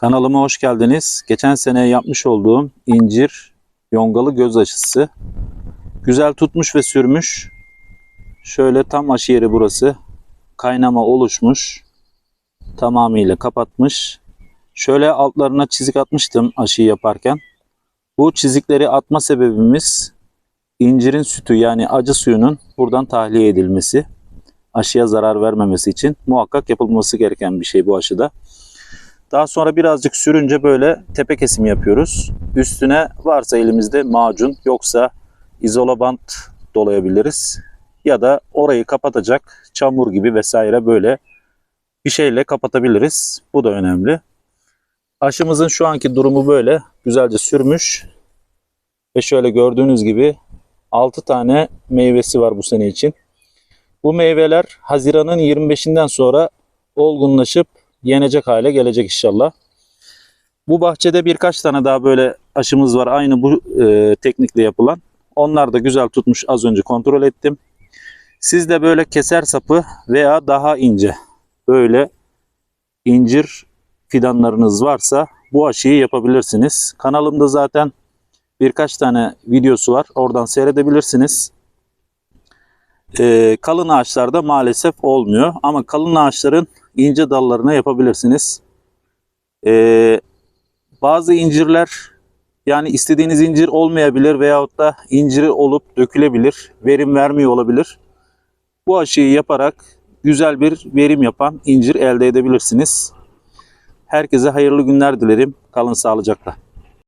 Kanalıma hoş geldiniz. Geçen sene yapmış olduğum incir yongalı göz aşısı. Güzel tutmuş ve sürmüş. Şöyle tam aşı yeri burası. Kaynama oluşmuş. Tamamıyla kapatmış. Şöyle altlarına çizik atmıştım aşıyı yaparken. Bu çizikleri atma sebebimiz incirin sütü yani acı suyunun buradan tahliye edilmesi. Aşıya zarar vermemesi için muhakkak yapılması gereken bir şey bu aşıda. Daha sonra birazcık sürünce böyle tepe kesimi yapıyoruz. Üstüne varsa elimizde macun yoksa izola bant dolayabiliriz. Ya da orayı kapatacak çamur gibi vesaire böyle bir şeyle kapatabiliriz. Bu da önemli. Aşımızın şu anki durumu böyle. Güzelce sürmüş. Ve şöyle gördüğünüz gibi 6 tane meyvesi var bu sene için. Bu meyveler Haziran'ın 25'inden sonra olgunlaşıp yenecek hale gelecek inşallah. Bu bahçede birkaç tane daha böyle aşımız var. Aynı bu e, teknikle yapılan. Onlar da güzel tutmuş. Az önce kontrol ettim. Siz de böyle keser sapı veya daha ince böyle incir fidanlarınız varsa bu aşıyı yapabilirsiniz. Kanalımda zaten birkaç tane videosu var. Oradan seyredebilirsiniz. Ee, kalın ağaçlarda maalesef olmuyor. Ama kalın ağaçların ince dallarına yapabilirsiniz. Ee, bazı incirler yani istediğiniz incir olmayabilir veyahut da inciri olup dökülebilir. Verim vermiyor olabilir. Bu aşıyı yaparak güzel bir verim yapan incir elde edebilirsiniz. Herkese hayırlı günler dilerim. Kalın sağlıcakla.